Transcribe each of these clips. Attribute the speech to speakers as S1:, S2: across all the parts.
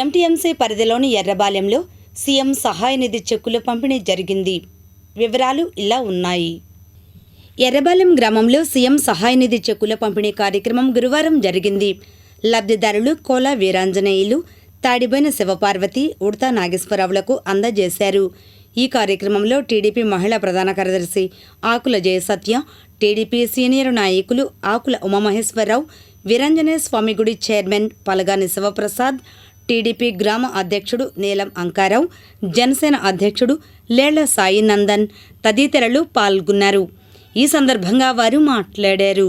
S1: MTMC పరిధిలోని ఎర్రబాలెంలో CM సహాయ నిధి చెక్కుల పంపిణీ జరిగింది. వివరాలు ఇలా ఉన్నాయి. ఎర్రబాలెం గ్రామంలో సీఎం సహాయ నిధి చెక్కుల పంపిణీ కార్యక్రమం గురువారం జరిగింది. లబ్ధిదారులు కోలా వీరాంజనేయులు తాడిబోయిన శివపార్వతి ఉడతా నాగేశ్వరరావులకు అందజేశారు. ఈ కార్యక్రమంలో టీడీపీ మహిళా ప్రధాన కార్యదర్శి ఆకుల జయసత్య టీడీపీ సీనియర్ నాయకులు ఆకుల ఉమామహేశ్వరరావు వీరాంజనేయ స్వామి గుడి చైర్మన్ పలగాని శివప్రసాద్ టీడీపీ గ్రామ అధ్యక్షుడు నీలం అంకారావు జనసేన అధ్యక్షుడు లేళ్ళ సాయి నందన్ తదితరులు పాల్గొన్నారు. ఈ సందర్భంగా వారు మాట్లాడారు.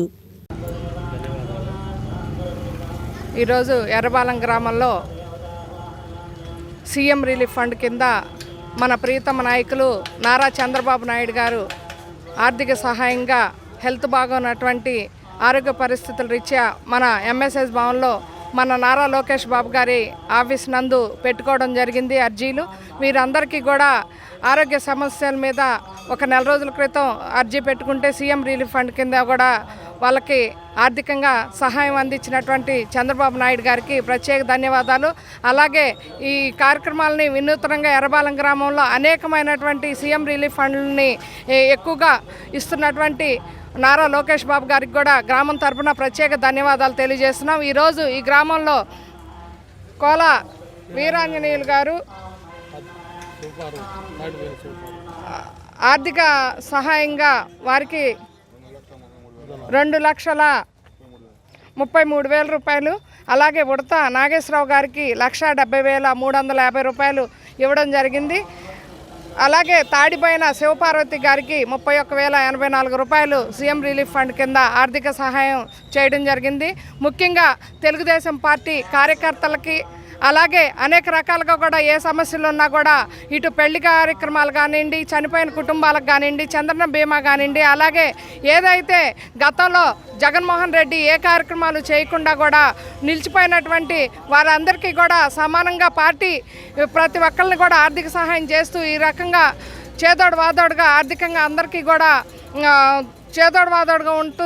S2: ఈరోజు ఎర్రబాలెం గ్రామంలో సీఎం రిలీఫ్ ఫండ్ కింద మన ప్రియతమ నాయకులు నారా చంద్రబాబు నాయుడు గారు ఆర్థిక సహాయంగా హెల్త్ బాగున్నటువంటి ఆరోగ్య పరిస్థితుల రీత్యా మన ఎంఎస్ఎస్ భవన్లో మన నారా లోకేష్ బాబు గారి ఆఫీస్ నందు పెట్టుకోవడం జరిగింది అర్జీలు. వీరందరికీ కూడా ఆరోగ్య సమస్యల మీద ఒక నెల రోజుల క్రితం అర్జీ పెట్టుకుంటే సీఎం రిలీఫ్ ఫండ్ కింద కూడా వాళ్ళకి ఆర్థికంగా సహాయం అందించినటువంటి చంద్రబాబు నాయుడు గారికి ప్రత్యేక ధన్యవాదాలు. అలాగే ఈ కార్యక్రమాలని వినూత్నంగా ఎర్రబాలం గ్రామంలో అనేకమైనటువంటి సీఎం రిలీఫ్ ఫండ్లని ఎక్కువగా ఇస్తున్నటువంటి నారా లోకేష్ బాబు గారికి కూడా గ్రామం తరపున ప్రత్యేక ధన్యవాదాలు తెలియజేస్తున్నాం. ఈరోజు ఈ గ్రామంలో కోల వీరాంజనేయులు గారు ఆర్థిక సహాయంగా వారికి రెండు లక్షల ముప్పై మూడు వేల రూపాయలు. అలాగే ఉడత నాగేశ్వరరావు గారికి లక్ష డెబ్బై వేల మూడు వందల యాభై రూపాయలు ఇవ్వడం జరిగింది. అలాగే తాడిపైన శివపార్వతి గారికి ముప్పై ఒక్క వేల ఎనభై నాలుగు రూపాయలు సీఎం రిలీఫ్ ఫండ్ కింద ఆర్థిక సహాయం చేయడం జరిగింది. ముఖ్యంగా తెలుగుదేశం పార్టీ కార్యకర్తలకి అలాగే అనేక రకాలుగా కూడా ఏ సమస్యలు ఉన్నా కూడా ఇటు పెళ్ళి కార్యక్రమాలు కానివ్వండి చనిపోయిన కుటుంబాలకు కానివ్వండి చంద్రన బీమా కానివ్వండి అలాగే ఏదైతే గతంలో జగన్మోహన్ రెడ్డి ఏ కార్యక్రమాలు చేయకుండా కూడా నిలిచిపోయినటువంటి వారందరికీ కూడా సమానంగా పార్టీ ప్రతి ఒక్కరిని కూడా ఆర్థిక సహాయం చేస్తూ ఈ రకంగా చేదోడు వాదోడుగా ఆర్థికంగా అందరికీ కూడా చేదోడు వాదోడుగా ఉంటూ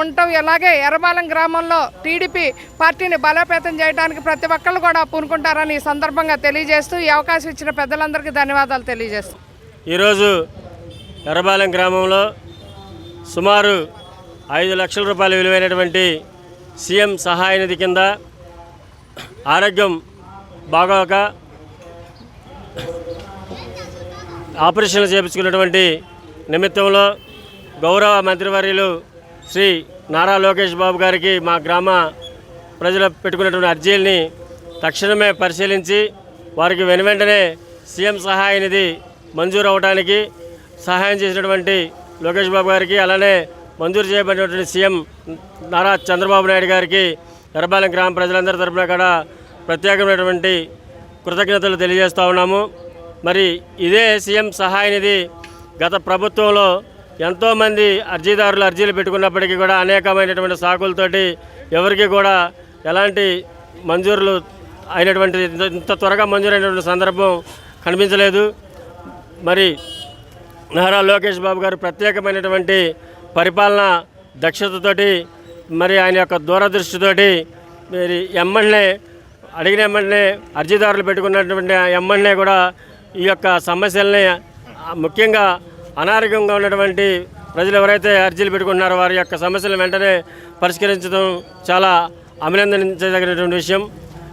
S2: ఉంటాం. అలాగే ఎర్రబాలెం గ్రామంలో టీడీపీ పార్టీని బలోపేతం చేయడానికి ప్రతి ఒక్కళ్ళు కూడా పూనుకుంటారని ఈ సందర్భంగా తెలియజేస్తూ ఈ అవకాశం ఇచ్చిన పెద్దలందరికీ ధన్యవాదాలు తెలియజేస్తూ.
S3: ఈరోజు ఎర్రబాలెం గ్రామంలో సుమారు ఐదు లక్షల రూపాయలు విలువైనటువంటి సీఎం సహాయ నిధి కింద ఆరోగ్యం బాగోక ఆపరేషన్లు చేపించుకున్నటువంటి నిమిత్తంలో గౌరవ మంత్రివర్యులు శ్రీ నారా లోకేష్ బాబు గారికి మా గ్రామ ప్రజలు పెట్టుకున్నటువంటి అర్జీల్ని తక్షణమే పరిశీలించి వారికి వెను వెంటనే సీఎం సహాయ నిధి మంజూరు అవడానికి సహాయం చేసినటువంటి లోకేష్ బాబు గారికి అలానే మంజూరు చేయబడినటువంటి సీఎం నారా చంద్రబాబు నాయుడు గారికి ఎర్రబాలెం గ్రామ ప్రజలందరి తరఫున కూడా ప్రత్యేకమైనటువంటి కృతజ్ఞతలు తెలియజేస్తూ ఉన్నాము. మరి ఇదే సీఎం సహాయ నిధి గత ప్రభుత్వంలో ఎంతోమంది అర్జీదారులు అర్జీలు పెట్టుకున్నప్పటికీ కూడా అనేకమైనటువంటి సాకులతోటి ఎవరికి కూడా ఎలాంటి మంజూరులు అయినటువంటి ఇంత- త్వరగా మంజూరైనటువంటి సందర్భం కనిపించలేదు. మరి నారా లోకేష్ బాబు గారు ప్రత్యేకమైనటువంటి పరిపాలన దక్షతతోటి మరి ఆయన యొక్క దూరదృష్టితోటి మరి ఎమ్మెల్యే అడిగిన ఎమ్మెల్యే అర్జీదారులు పెట్టుకున్నటువంటి ఎమ్మెల్యే కూడా ఈ యొక్క సమస్యల్ని ముఖ్యంగా అనారోగ్యంగా ఉన్నటువంటి ప్రజలు ఎవరైతే అర్జీలు పెట్టుకుంటున్నారో వారి యొక్క సమస్యలను వెంటనే పరిష్కరించడం చాలా అభినందించదగినటువంటి విషయం.